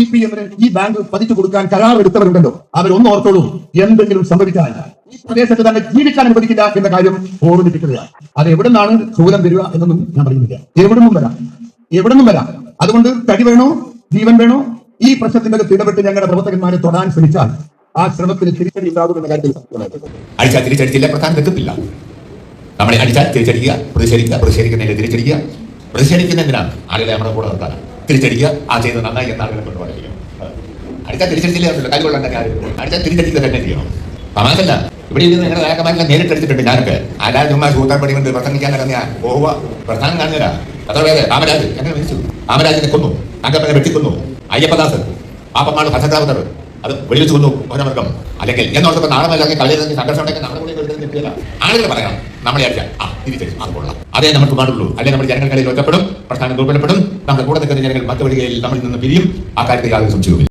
E P എമ്മിന് ഈ bank പതിച്ചു കൊടുക്കാൻ കരാറെടുത്തവരുണ്ടല്ലോ. അവരൊന്ന് ഓർത്തോളൂ എന്തെങ്കിലും സംഭവിച്ചാൽ. ഈ പ്രദേശത്ത് തന്നെ ജീവിക്കാൻ അനുവദിക്കില്ല എന്ന കാര്യം ഓർമ്മിപ്പിക്കുക അത് എവിടെ നിന്നാണ് ശൂലം വരിക എന്നൊന്നും ഞാൻ പറയുന്നില്ല. എവിടെ നിന്നും വരാം. എവിടെ നിന്നും വരാം. അതുകൊണ്ട് തടി വേണോ? ജീവൻ വേണോ? ഈ പ്രശ്നത്തിന്റെ ഇടപെട്ട് ഞങ്ങളുടെ പ്രവർത്തകന്മാരെ തൊടാൻ ശ്രമിച്ചാൽ ആ ശ്രമത്തിന് തിരിച്ചടി ഉണ്ടാകുമെന്ന കാര്യത്തിൽ. അടിച്ചാൽ തിരിച്ചടിച്ചില്ല പ്രധാനം നമ്മളെ അടിച്ചാൽ തിരിച്ചടിക്കുക പ്രതിഷേധിക്കുക പ്രതിഷേധിക്കുന്നതിനെ തിരിച്ചടിക്കുക. പ്രതിഷേധിക്കുന്നതിനാണ് ആളുകളെ നമ്മുടെ കൂടെ നിർത്താൻ തിരിച്ചടിക്കുക ആ ചെയ്ത് നന്നായി എന്നാണ് ആളുകളെ പഠിക്കണം അടുത്ത തിരിച്ചടിച്ചില്ല എന്നല്ല കൈകൊള്ളാൻ തന്നെ ആരും അടിച്ചാൽ തിരിച്ചടിക്കുക തന്നെ ചെയ്യണം തമാശല്ല ഇവിടെ ഇരുന്ന് നിങ്ങളുടെ നേതാക്കന്മാരെല്ലാം നേരിട്ട് അടിച്ചിട്ടുണ്ട് ഞാനൊക്കെ. ആരാ ചുമ്മാ സൂത്രപ്പടി കൊണ്ട് പ്രസംഗിക്കാൻ ഇറങ്ങിയ പോവുക. പ്രധാനം കാണില്ല അത്ര വേറെ രാമരാജ്. എങ്ങനെ മരിച്ചു രാമരാജിനെ കൊന്നു. അങ്കപ്പനെ വെട്ടിക്കൊന്നു. അയ്യപ്പദാസ്. പാപ്പമാണ് ഭദ്രതാവതർ അത് വെടിവെച്ച് കൊന്നു. ഓരോ വർഗം അല്ലെങ്കിൽ എന്നോർത്തപ്പോൾ നാളെ അല്ലെങ്കിൽ കളിയിൽ സംഘർഷം ഉണ്ടെങ്കിൽ നമ്മുടെ കൂടെ നിൽക്കില്ല ആളുകൾ പറയണം. നമ്മളെ അടിച്ചാൽ ആ തിരിച്ചടിച്ചു അത് കൊള്ളാം. അതേ നമുക്ക് പാടുള്ളൂ. അല്ലെങ്കിൽ നമ്മുടെ ജനങ്ങൾക്കിടയിൽ ഒറ്റപ്പെടും പ്രസ്ഥാനം ദുർബലപ്പെടും നമ്മുടെ കൂടെ നിൽക്കുന്ന ജനങ്ങൾ മറ്റു വഴികളിൽ നമ്മളിൽ നിന്ന് പിരിയും ആ കാര്യത്തിൽ യാതൊരു സംശയവുമില്ല.